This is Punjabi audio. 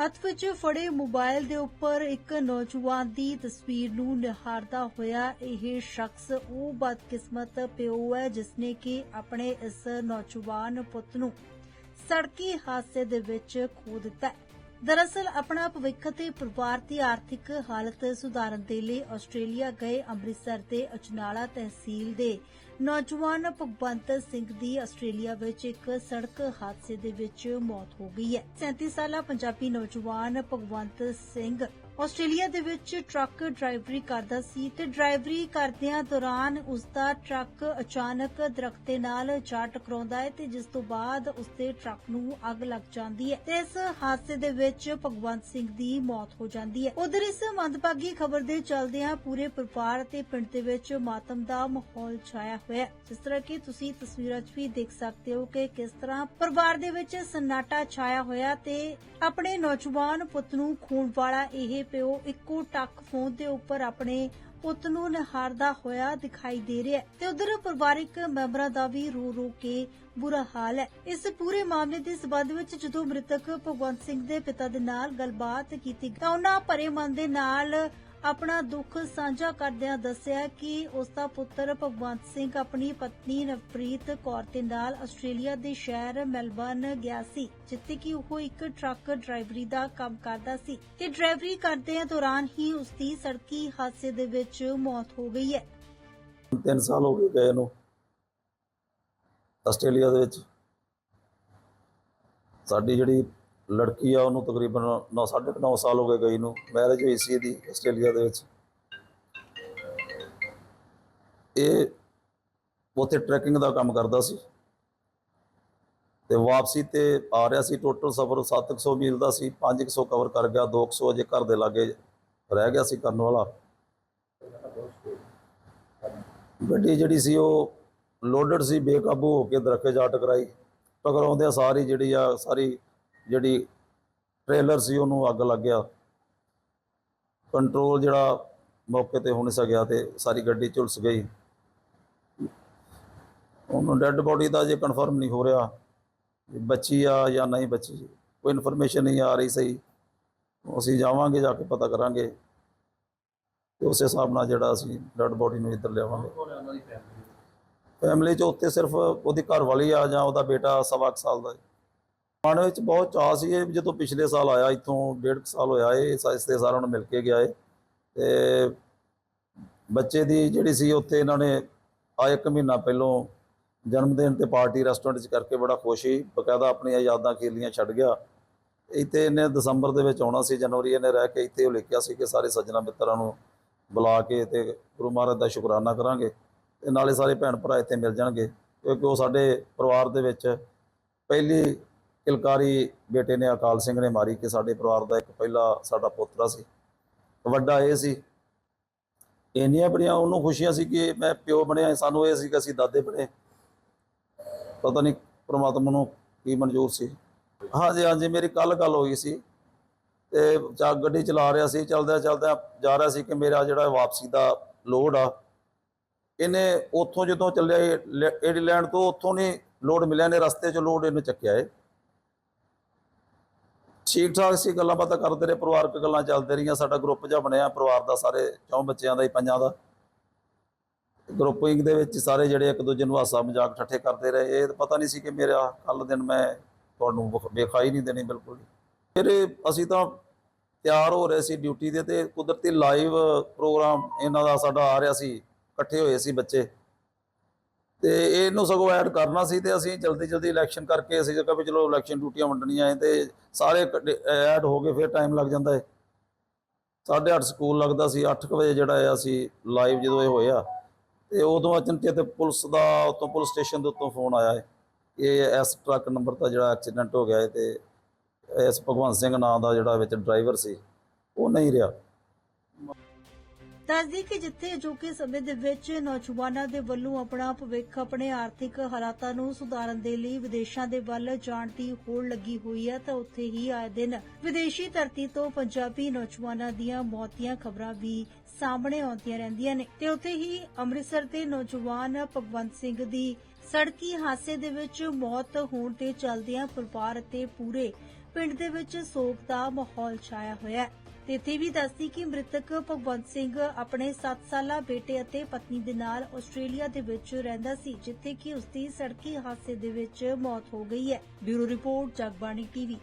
ਹੱਥ ਵਿੱਚ ਫੜੇ ਮੋਬਾਈਲ ਦੇ ਉੱਪਰ ਇੱਕ ਨੌਜਵਾਨ ਦੀ ਤਸਵੀਰ ਨੂੰ ਨਿਹਾਰਦਾ ਹੋਇਆ ਇਹ ਸ਼ਖਸ, ਉਹ ਬਦਕਿਸਮਤ ਪਿਓ ਹੈ, ਜਿਸਨੇ ਕਿ ਆਪਣੇ ਇਸ ਨੌਜਵਾਨ ਪੁੱਤ ਨੂੰ ਸੜਕੀ ਹਾਦਸੇ ਦੇ ਵਿੱਚ ਖੋ ਦਿੱਤਾ ਹੈ। ਦਰਅਸਲ, ਆਪਣਾ ਭਵਿੱਖ ਤੇ ਪਰਿਵਾਰ ਦੀ ਆਰਥਿਕ ਹਾਲਤ ਸੁਧਾਰਨ ਦੇ ਲਈ ਆਸਟ੍ਰੇਲੀਆ ਗਏ ਅੰਮ੍ਰਿਤਸਰ ਦੇ ਅਜਨਾਲਾ ਤਹਿਸੀਲ ਦੇ ਨੌਜਵਾਨ ਭਗਵੰਤ ਸਿੰਘ ਦੀ ਆਸਟ੍ਰੇਲੀਆ ਵਿੱਚ ਇੱਕ ਸੜਕ ਹਾਦਸੇ ਦੇ ਵਿੱਚ ਮੌਤ ਹੋ ਗਈ ਹੈ। 37 ਸਾਲਾ ਪੰਜਾਬੀ ਨੌਜਵਾਨ ਭਗਵੰਤ ਸਿੰਘ ਆਸਟ੍ਰੇਲੀਆ ਦੇ ਵਿੱਚ ਟਰੱਕ ਡਰਾਈਵਰੀ ਕਰਦਾ ਸੀ ਤੇ ਡਰਾਈਵਰੀ ਕਰਦਿਆਂ ਦੌਰਾਨ ਉਸ ਦਾ ਟਰੱਕ ਅਚਾਨਕ ਦਰਖਤ ਦੇ ਨਾਲ ਜਾ ਟਕਰਾਉਂਦਾ ਹੈ ਤੇ ਜਿਸ ਤੋਂ ਬਾਅਦ ਉਸ ਦੇ ਟਰੱਕ ਨੂੰ ਅੱਗ ਲੱਗ ਜਾਂਦੀ ਹੈ ਤੇ ਇਸ ਹਾਦਸੇ ਦੇ ਵਿੱਚ ਭਗਵੰਤ ਸਿੰਘ ਦੀ ਮੌਤ ਹੋ ਜਾਂਦੀ ਹੈ। ਉਧਰ ਇਸ ਮੰਦਭਾਗੀ ਖਬਰ ਦੇ ਚਲਦਿਆਂ ਪੂਰੇ ਪਰਿਵਾਰ ਅਤੇ ਪਿੰਡ ਦੇ ਵਿੱਚ ਮਾਤਮ ਦਾ ਮਾਹੌਲ ਛਾਇਆ ਹੋਇਆ ਜਿਸ ਤਰ੍ਹਾਂ ਕਿ ਤੁਸੀਂ ਤਸਵੀਰਾਂ 'ਚ ਵੀ ਦੇਖ ਸਕਦੇ ਹੋ ਕਿ ਕਿਸ ਤਰ੍ਹਾਂ ਪਰਿਵਾਰ ਦੇ ਵਿੱਚ ਸਨਾਟਾ ਛਾਇਆ ਹੋਇਆ ਤੇ ਆਪਣੇ ਨੌਜਵਾਨ ਪੁੱਤ ਨੂੰ ਖੂਨ ਵਾਲਾ ਇਹ ਪਿਓ ਇੱਕੋ ਟੱਕ ਫੋਨ ਦੇ ਉੱਪਰ ਆਪਣੇ ਪੁੱਤ ਨੂੰ ਨਿਹਾਰਦਾ ਹੋਇਆ ਦਿਖਾਈ ਦੇ ਰਿਹਾ ਹੈ। ਤੇ ਉਧਰ ਪਰਿਵਾਰਿਕ ਮੈਂਬਰਾਂ ਦਾ ਵੀ ਰੋ ਰੋ ਕੇ ਬੁਰਾ ਹਾਲ ਹੈ। ਇਸ ਪੂਰੇ ਮਾਮਲੇ ਦੇ ਸਬੰਧ ਵਿੱਚ ਜਦੋਂ ਮ੍ਰਿਤਕ ਭਗਵੰਤ ਸਿੰਘ ਦੇ ਪਿਤਾ ਦੇ ਨਾਲ ਗੱਲਬਾਤ ਕੀਤੀ ਤਾਂ ਉਹਨਾਂ ਭਰੇ ਮਨ ਦੇ ਨਾਲ ਆਪਣਾ ਦੁੱਖ ਸਾਂਝਾ ਕਰਦਿਆਂ ਦੱਸਿਆ ਕਿ ਉਸ ਦਾ ਪੁੱਤਰ ਭਗਵੰਤ ਸਿੰਘ ਆਪਣੀ ਪਤਨੀ ਨਵਪ੍ਰੀਤ ਕੌਰ ਦੇ ਨਾਲ ਆਸਟ੍ਰੇਲੀਆ ਦੇ ਸ਼ਹਿਰ ਮੈਲਬਰਨ ਗਿਆ ਸੀ, ਜਿੱਥੇ ਕਿ ਉਹ ਇੱਕ ਟਰੱਕ ਡਰਾਈਵਰੀ ਦਾ ਕੰਮ ਕਰਦਾ ਸੀ ਤੇ ਡਰਾਈਵਰੀ ਕਰਦਿਆਂ ਦੌਰਾਨ ਹੀ ਉਸ ਦੀ ਸੜਕੀ ਹਾਦਸੇ ਦੇ ਵਿੱਚ ਮੌਤ ਹੋ ਗਈ ਹੈ। ਤਿੰਨ ਸਾਲ ਹੋ ਗਏ ਗਏ ਨੂੰ ਆਸਟ੍ਰੇਲੀਆ ਦੇ ਵਿੱਚ। ਸਾਡੀ ਜਿਹੜੀ ਲੜਕੀ ਆ, ਉਹਨੂੰ ਤਕਰੀਬਨ 9 9.5 ਸਾਲ ਹੋ ਗਏ ਗਈ ਨੂੰ। ਮੈਰਿਜ ਹੋਈ ਸੀ ਇਹਦੀ ਆਸਟ੍ਰੇਲੀਆ ਦੇ ਵਿੱਚ। ਇਹ ਉੱਥੇ ਟਰੈਕਿੰਗ ਦਾ ਕੰਮ ਕਰਦਾ ਸੀ। ਤੇ ਵਾਪਸੀ ਤੇ ਆ ਰਿਹਾ ਸੀ। ਟੋਟਲ ਸਫ਼ਰ 700 ਮੀਲ ਦਾ ਸੀ। 500 ਕਵਰ ਕਰ ਗਿਆ। 200 ਅਜੇ ਘਰ ਦੇ ਲਾਗੇ ਰਹਿ ਗਿਆ ਸੀ ਕਰਨ ਵਾਲਾ। ਗੱਡੀ ਜਿਹੜੀ ਸੀ ਉਹ ਲੋਡਡ ਸੀ, ਬੇਕਾਬੂ ਹੋ ਕੇ ਦਰਖਤ ਜਾ ਟਕਰਾਈ ਟਕਰਾਉਂਦਿਆਂ ਸਾਰੀ ਜਿਹੜੀ ਆ, ਸਾਰੀ ਜਿਹੜੀ ਟ੍ਰੇਲਰ ਸੀ, ਉਹਨੂੰ ਅੱਗ ਲੱਗ ਗਿਆ। ਕੰਟਰੋਲ ਜਿਹੜਾ ਮੌਕੇ ਤੇ ਹੋ ਨਹੀਂ ਸਕਿਆ ਤੇ ਸਾਰੀ ਗੱਡੀ ਝੁਲਸ ਗਈ। ਉਹਨੂੰ ਡੈੱਡ ਬੋਡੀ ਦਾ ਜੇ ਕਨਫਰਮ ਨਹੀਂ ਹੋ ਰਿਹਾ ਬੱਚੀ ਆ ਜਾਂ ਨਹੀਂ ਬੱਚੀ, ਕੋਈ ਇਨਫੋਰਮੇਸ਼ਨ ਨਹੀਂ ਆ ਰਹੀ ਸਹੀ। ਅਸੀਂ ਜਾਵਾਂਗੇ, ਜਾ ਕੇ ਪਤਾ ਕਰਾਂਗੇ। ਤੇ ਉਸੇ ਹਿਸਾਬ ਨਾਲ ਜਿਹੜਾ ਅਸੀਂ ਡੈੱਡ ਬੋਡੀ ਨੂੰ ਇੱਧਰ ਲਿਆਵਾਂਗੇ। ਫੈਮਿਲੀ 'ਚ ਉੱਤੇ ਸਿਰਫ ਉਹਦੀ ਘਰ ਵਾਲੀ ਆ ਜਾਂ ਉਹਦਾ ਬੇਟਾ ਸਵਾ ਕੁ ਸਾਲ ਦਾ ਮਨ ਵਿੱਚ ਬਹੁਤ ਚਾਅ ਸੀ ਇਹ ਜਦੋਂ ਪਿਛਲੇ ਸਾਲ ਆਇਆ, ਇੱਥੋਂ ਡੇਢ ਕੁ ਸਾਲ ਹੋਇਆ ਇਹ ਸਾਇਸਤੇ ਸਾਰਿਆਂ ਨੂੰ ਮਿਲ ਕੇ ਗਿਆ ਏ। ਤੇ ਬੱਚੇ ਦੀ ਜਿਹੜੀ ਸੀ ਉੱਥੇ ਇਹਨਾਂ ਨੇ ਆ ਇੱਕ ਮਹੀਨਾ ਪਹਿਲੋਂ ਜਨਮ ਦਿਨ ਤੇ ਪਾਰਟੀ ਰੈਸਟੋਰੈਂਟ 'ਚ ਕਰਕੇ ਬੜਾ ਖੁਸ਼ ਸੀ। ਬਕਾਇਦਾ ਆਪਣੀਆਂ ਯਾਦਾਂ ਖੇਲੀਆਂ ਛੱਡ ਗਿਆ। ਇੱਥੇ ਇਹਨੇ ਦਸੰਬਰ ਦੇ ਵਿੱਚ ਆਉਣਾ ਸੀ, ਜਨਵਰੀ ਇਹਨੇ ਰਹਿ ਕੇ ਇੱਥੇ ਉਹ ਲਿਖਿਆ ਸੀ ਕਿ ਸਾਰੇ ਸੱਜਣਾ ਮਿੱਤਰਾਂ ਨੂੰ ਬੁਲਾ ਕੇ ਤੇ ਗੁਰੂ ਮਹਾਰਾਜ ਦਾ ਸ਼ੁਕਰਾਨਾ ਕਰਾਂਗੇ ਤੇ ਨਾਲੇ ਸਾਰੇ ਭੈਣ ਭਰਾ ਇੱਥੇ ਮਿਲ ਜਾਣਗੇ। ਕਿਉਂਕਿ ਉਹ ਸਾਡੇ ਪਰਿਵਾਰ ਦੇ ਵਿੱਚ ਪਹਿਲੀ ਕਿਲਕਾਰੀ ਬੇਟੇ ਨੇ ਅਕਾਲ ਸਿੰਘ ਨੇ ਮਾਰੀ ਕਿ ਸਾਡੇ ਪਰਿਵਾਰ ਦਾ ਇੱਕ ਪਹਿਲਾ ਸਾਡਾ ਪੋਤਰਾ ਸੀ। ਵੱਡਾ ਇਹ ਸੀ। ਇੰਨੀਆਂ ਬੜੀਆਂ ਉਹਨੂੰ ਖੁਸ਼ੀਆਂ ਸੀ ਕਿ ਮੈਂ ਪਿਓ ਬਣਿਆ। ਸਾਨੂੰ ਇਹ ਸੀ ਕਿ ਅਸੀਂ ਦਾਦੇ ਬਣੇ। ਪਤਾ ਨਹੀਂ ਪ੍ਰਮਾਤਮਾ ਨੂੰ ਕੀ ਮਨਜ਼ੂਰ ਸੀ। ਹਾਂਜੀ ਹਾਂਜੀ, ਮੇਰੀ ਕੱਲ ਗੱਲ ਹੋਈ ਸੀ ਤੇ ਚਾ ਗੱਡੀ ਚਲਾ ਰਿਹਾ ਸੀ। ਚਲਦਿਆਂ ਚਲਦਿਆਂ ਜਾ ਰਿਹਾ ਸੀ ਕਿ ਮੇਰਾ ਜਿਹੜਾ ਵਾਪਸੀ ਦਾ ਲੋਡ ਆ, ਇਹਨੇ ਉੱਥੋਂ ਜਦੋਂ ਚੱਲਿਆ ਏਡੀਲੈਂਡ ਤੋਂ ਉੱਥੋਂ ਨਹੀਂ ਲੋਡ ਮਿਲਿਆ ਨੇ ਰਸਤੇ 'ਚ ਲੋਡ ਇਹਨੇ ਚੱਕਿਆ ਏ। ਠੀਕ ਠਾਕ ਸੀ, ਗੱਲਾਂ ਬਾਤਾਂ ਕਰਦੇ ਰਹੇ, ਪਰਿਵਾਰਕ ਗੱਲਾਂ ਚੱਲਦੇ ਰਹੀਆਂ, ਸਾਡਾ ਗਰੁੱਪ ਜਿਹਾ ਬਣਿਆ, ਪਰਿਵਾਰ ਦਾ ਸਾਰੇ ਚੌਂ ਬੱਚਿਆਂ ਦਾ ਹੀ, ਪੰਜਾਂ ਦਾ। ਗਰੁੱਪਿੰਗ ਦੇ ਵਿੱਚ ਸਾਰੇ ਜਿਹੜੇ ਇੱਕ ਦੂਜੇ ਨੂੰ ਹਾਸਾ ਮਜ਼ਾਕ ਠੱਠੇ ਕਰਦੇ ਰਹੇ, ਇਹ ਤਾਂ ਪਤਾ ਨਹੀਂ ਸੀ ਕਿ ਮੇਰਾ ਕੱਲ ਦਿਨ ਮੈਂ ਤੁਹਾਨੂੰ ਵਿਖ- ਵਿਖਾਈ ਨਹੀਂ ਦੇਣੀ ਬਿਲਕੁਲ। ਫਿਰ ਅਸੀਂ ਤਾਂ ਤਿਆਰ ਹੋ ਰਹੇ ਸੀ ਡਿਊਟੀ ਦੇ ਤੇ ਕੁਦਰਤੀ ਲਾਈਵ ਪ੍ਰੋਗਰਾਮ ਇਹਨਾਂ ਦਾ ਸਾਡਾ ਆ ਰਿਹਾ ਸੀ, ਇਕੱਠੇ ਹੋਏ ਸੀ ਬੱਚੇ। ਤੇ ਇਹਨੂੰ ਸਗੋਂ ਐਡ ਕਰਨਾ ਸੀ ਤੇ ਅਸੀਂ ਜਲਦੀ ਜਲਦੀ ਇਲੈਕਸ਼ਨ ਕਰਕੇ ਅਸੀਂ ਜਗ੍ਹਾ ਵੀ ਚਲੋ ਇਲੈਕਸ਼ਨ ਡਿਊਟੀਆਂ ਵੰਡਣੀਆਂ ਐ ਤੇ ਸਾਰੇ ਐਡ ਹੋ ਗਏ ਫਿਰ ਟਾਈਮ ਲੱਗ ਜਾਂਦਾ ਹੈ 8:30 ਸਕੂਲ ਲੱਗਦਾ ਸੀ 8 ਵਜੇ ਜਿਹੜਾ ਆ ਅਸੀਂ ਲਾਈਵ ਜਦੋਂ ਇਹ ਹੋਇਆ, ਤੇ ਉਦੋਂ ਅਚਨਚੇਤ ਪੁਲਿਸ ਦਾ ਉਤੋਂ ਪੁਲਿਸ ਸਟੇਸ਼ਨ ਦੇ ਉੱਤੋਂ ਫੋਨ ਆਇਆ ਹੈ ਇਹ ਐਸ ਟਰੱਕ ਨੰਬਰ ਦਾ ਜਿਹੜਾ ਐਕਸੀਡੈਂਟ ਹੋ ਗਿਆ ਹੈ ਤੇ ਐਸ ਭਗਵੰਤ ਸਿੰਘ ਨਾਂ ਦਾ ਜਿਹੜਾ ਵਿੱਚ ਡਰਾਈਵਰ ਸੀ, ਉਹ ਨਹੀਂ ਰਿਹਾ। ਦੱਸਦੀ ਕਿ ਜਿੱਥੇ ਅਜੋਕੇ ਸਮੇਂ ਦੇ ਵਿੱਚ ਨੌਜਵਾਨਾਂ ਦੇ ਵੱਲੋਂ ਆਪਣਾ ਭਵਿੱਖ, ਆਪਣੇ ਆਰਥਿਕ ਹਾਲਾਤਾਂ ਨੂੰ ਸੁਧਾਰਨ ਦੇ ਲਈ ਵਿਦੇਸ਼ਾਂ ਦੇ ਵੱਲ ਜਾਣ ਦੀ ਹੋੜ ਲੱਗੀ ਹੋਈ ਹੈ, ਤਾਂ ਉੱਥੇ ਹੀ ਆਏ ਦਿਨ ਵਿਦੇਸ਼ੀ ਧਰਤੀ ਤੋਂ ਪੰਜਾਬੀ ਨੌਜਵਾਨਾਂ ਦੀਆਂ ਮੌਤ ਦੀਆਂ ਖਬਰਾਂ ਵੀ ਸਾਹਮਣੇ ਆਉਂਦੀਆਂ ਰਹਿੰਦੀਆਂ ਨੇ। ਤੇ ਉੱਥੇ ਹੀ ਅੰਮ੍ਰਿਤਸਰ ਦੇ ਨੌਜਵਾਨ ਭਗਵੰਤ ਸਿੰਘ ਦੀ ਸੜਕੀ ਹਾਦਸੇ ਦੇ ਵਿੱਚ ਮੌਤ ਹੋਣ ਤੇ ਚੱਲਦਿਆਂ ਪਰਿਵਾਰ ਅਤੇ ਪੂਰੇ ਪਿੰਡ ਦੇ ਵਿੱਚ ਸੋਗ ਦਾ ਮਾਹੌਲ ਛਾਇਆ ਹੋਇਆ ਹੈ। ਤੇ ਇੱਥੇ ਵੀ ਦੱਸਦੀ ਕਿ ਮ੍ਰਿਤਕ ਭਗਵੰਤ ਸਿੰਘ ਆਪਣੇ 7 ਸਾਲਾ ਬੇਟੇ ਅਤੇ ਪਤਨੀ ਦੇ ਨਾਲ ਆਸਟ੍ਰੇਲੀਆ ਦੇ ਵਿੱਚ ਰਹਿੰਦਾ ਸੀ, ਜਿੱਥੇ ਕਿ ਉਸ ਦੀ ਸੜਕੀ ਹਾਦਸੇ ਦੇ ਵਿੱਚ ਮੌਤ ਹੋ ਗਈ ਹੈ। Bureau report, Jagbani TV.